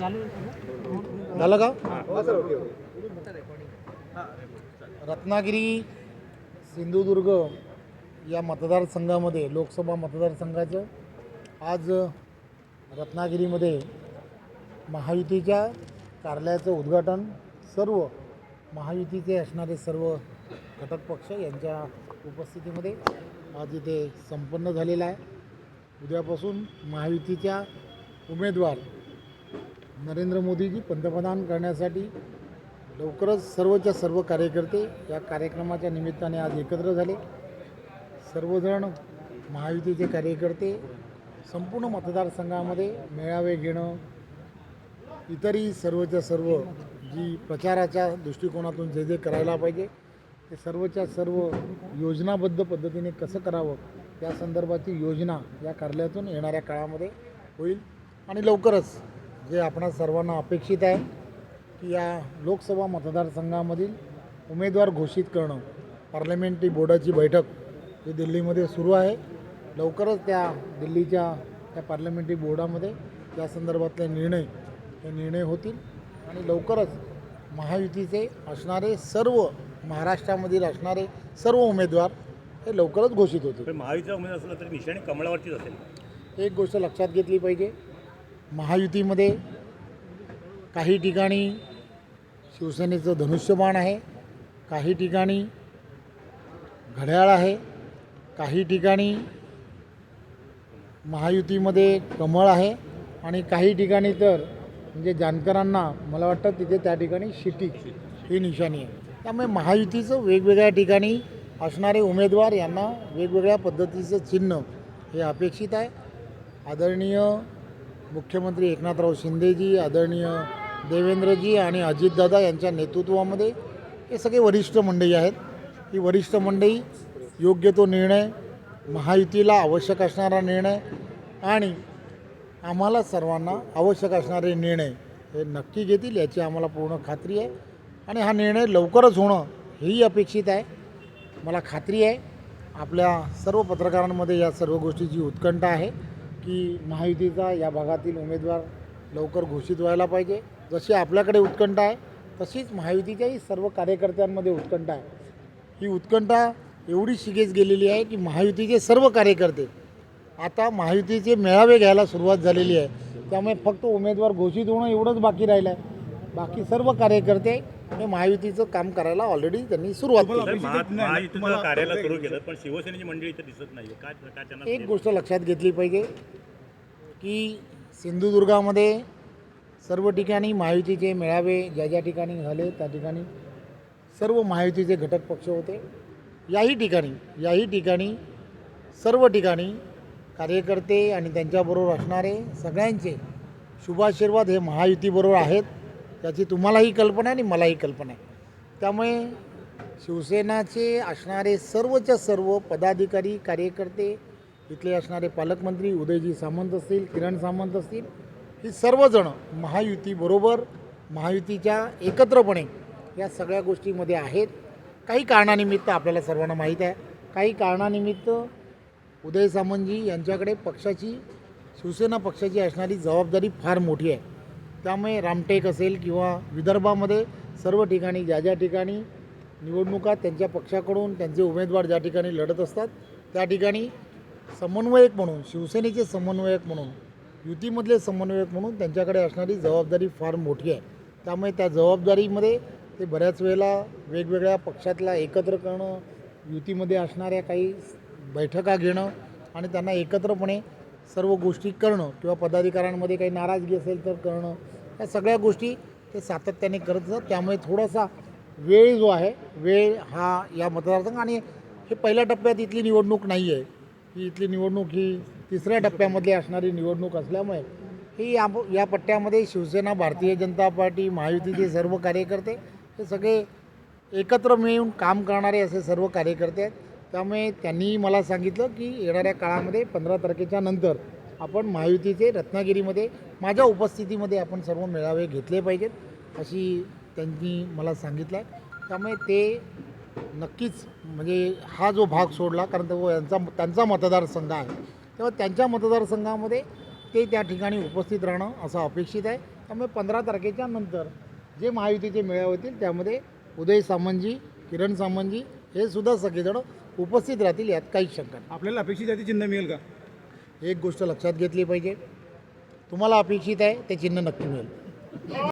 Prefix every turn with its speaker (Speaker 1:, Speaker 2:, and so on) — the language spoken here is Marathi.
Speaker 1: झालं का? रत्नागिरी सिंधुदुर्ग या मतदारसंघामध्ये लोकसभा मतदारसंघाचं आज रत्नागिरीमध्ये महायुतीच्या कार्यालयाचं उद्घाटन. सर्व महायुतीचे असणारे सर्व घटक पक्ष यांच्या उपस्थितीमध्ये आज इथे संपन्न झालेला आहे. उद्यापासून महायुतीच्या उमेदवार नरेंद्र मोदीजी पंतप्रधान करण्यासाठी लवकरच सर्वच्या सर्व कार्यकर्ते या कार्यक्रमाच्या निमित्ताने आज एकत्र झाले. सर्वजण महायुतीचे कार्यकर्ते संपूर्ण मतदारसंघामध्ये मेळावे घेणं इतरही सर्वच्या सर्व जी प्रचाराच्या दृष्टिकोनातून जे जे करायला पाहिजे ते सर्वच्या सर्व योजनाबद्ध पद्धतीने कसं करावं या संदर्भाची योजना या कार्यालयातून येणाऱ्या काळामध्ये होईल आणि लवकरच जे आपणा सर्वांना अपेक्षित आहे की या लोकसभा मतदारसंघामधील उमेदवार घोषित करणं पार्लमेंटरी बोर्डाची बैठक जी दिल्लीमध्ये सुरू आहे. लवकरच त्या दिल्लीच्या त्या पार्लमेंटरी बोर्डामध्ये या संदर्भातले निर्णय हे निर्णय होतील. आणि लवकरच महायुतीचे असणारे सर्व महाराष्ट्रामधील असणारे सर्व उमेदवार हे लवकरच घोषित होतील.
Speaker 2: महायुतीचा उमेदवार असला तरी निशाणी कमळावरतीच असेल.
Speaker 1: एक गोष्ट लक्षात घेतली पाहिजे महायुतीमध्ये काही ठिकाणी शिवसेनेचं धनुष्यबाण आहे काही ठिकाणी घड्याळ आहे काही ठिकाणी महायुतीमध्ये कमळ आहे आणि काही ठिकाणी तर म्हणजे जानकरांना मला वाटतं तिथे त्या ठिकाणी शिटी ही निशाणी आहे. त्यामुळे महायुतीचं वेगवेगळ्या ठिकाणी असणारे उमेदवार यांना वेगवेगळ्या पद्धतीचं चिन्ह हे अपेक्षित आहे. आदरणीय मुख्यमंत्री एकनाथराव शिंदेजी आदरणीय देवेंद्रजी आणि अजितदादा यांच्या नेतृत्वामध्ये हे सगळे वरिष्ठ मंडळी आहेत. ही वरिष्ठ मंडळी योग्य तो निर्णय महायुतीला आवश्यक असणारा निर्णय आणि आम्हाला सर्वांना आवश्यक असणारे निर्णय हे नक्की घेतील याची आम्हाला पूर्ण खात्री आहे. आणि हा निर्णय लवकरच होणं हेही अपेक्षित आहे. मला खात्री आहे आपल्या सर्व पत्रकारांमध्ये या सर्व गोष्टीची उत्कंठा आहे. की महायुतीचा या भागातील उमेदवार लवकर घोषित व्हायला पाहिजे. जशी आपल्याकडे उत्कंठा आहे तशीच महायुतीच्याही सर्व कार्यकर्त्यांमध्ये उत्कंठा आहे. ही उत्कंठा एवढी शिगेस गेलेली आहे की महायुतीचे सर्व कार्यकर्ते आता महायुतीचे मेळावे घ्यायला सुरुवात झालेली आहे. त्यामुळे फक्त उमेदवार घोषित होणं एवढंच बाकी राहिलं आहे बाकी सर्व कार्यकर्ते हे महायुतीचं काम करायला ऑलरेडी त्यांनी सुरुवात केली.
Speaker 2: महायुतीचं कार्यालय सुरू केलं पण शिवसेनेची मंडळी इथं दिसत नाहीये. काय काय त्यांना?
Speaker 1: एक गोष्ट लक्षात घेतली पाहिजे की सिंधुदुर्गामध्ये सर्व ठिकाणी महायुतीचे मेळावे ज्या ज्या ठिकाणी झाले त्या ठिकाणी सर्व महायुतीचे घटक पक्ष होते. याही ठिकाणी याही ठिकाणी सर्व ठिकाणी कार्यकर्ते आणि त्यांच्याबरोबर असणारे सगळ्यांचे शुभाशीर्वाद हे महायुतीबरोबर आहेत. याची तुम्हालाही कल्पना आहे आणि मलाही कल्पना आहे. त्यामुळे शिवसेनाचे असणारे सर्वच्या सर्व पदाधिकारी कार्यकर्ते इथले असणारे पालकमंत्री उदयजी सामंत असतील किरण सामंत असतील ही सर्वजणं महायुतीबरोबर महायुतीच्या एकत्रपणे या सगळ्या गोष्टीमध्ये आहेत. काही कारणानिमित्त आपल्याला सर्वांना माहीत आहे. काही कारणानिमित्त उदय सामंतजी यांच्याकडे पक्षाची शिवसेना पक्षाची असणारी जबाबदारी फार मोठी आहे. त्यामुळे रामटेक असेल किंवा विदर्भामध्ये सर्व ठिकाणी ज्या ज्या ठिकाणी निवडणुका त्यांच्या पक्षाकडून त्यांचे उमेदवार ज्या ठिकाणी लढत असतात त्या ठिकाणी समन्वयक म्हणून शिवसेनेचे समन्वयक म्हणून युतीमधले समन्वयक म्हणून त्यांच्याकडे असणारी जबाबदारी फार मोठी आहे. त्यामुळे त्या जबाबदारीमध्ये ते बऱ्याच वेळेला वेगवेगळ्या पक्षातला एकत्र करणं युतीमध्ये असणाऱ्या काही बैठका घेणं आणि त्यांना एकत्रपणे सर्व गोष्टी करणं किंवा पदाधिकाऱ्यांमध्ये काही नाराजगी असेल तर करणं या सगळ्या गोष्टी ते सातत्याने करत असतात. त्यामुळे थोडासा वेळ जो आहे वेळ हा या मतदारसंघ आणि हे पहिल्या टप्प्यात इथली निवडणूक नाही आहे ही इथली निवडणूक ही तिसऱ्या टप्प्यामधली असणारी निवडणूक असल्यामुळे ही या या पट्ट्यामध्ये शिवसेना भारतीय जनता पार्टी महायुतीचे सर्व कार्यकर्ते हे सगळे एकत्र मिळून काम करणारे असे सर्व कार्यकर्ते आहेत. त्यामुळे त्यांनी मला सांगितलं की येणाऱ्या काळामध्ये पंधरा तारखेच्या नंतर आपण महायुतीचे रत्नागिरीमध्ये माझ्या उपस्थितीमध्ये आपण सर्व मेळावे घेतले पाहिजेत अशी त्यांनी मला सांगितलं. आहे त्यामुळे ते नक्कीच म्हणजे हा जो भाग सोडला कारण तो यांचा त्यांचा मतदारसंघ आहे तेव्हा त्यांच्या मतदारसंघामध्ये ते त्या ठिकाणी उपस्थित राहणं असं अपेक्षित आहे. त्यामुळे पंधरा तारखेच्या नंतर जे महायुतीचे मेळावे होतील त्यामध्ये उदय सामंतजी किरण सामंतजी हे सुद्धा सगळेजण उपस्थित राहतील यात काहीच शंका नाही.
Speaker 3: आपल्याला अपेक्षित जाती चिन्ह मिळेल का?
Speaker 1: एक गोष्ट लक्षात घेतली पाहिजे. तुम्हाला अपेक्षित आहे ते चिन्ह नक्की मिळेल.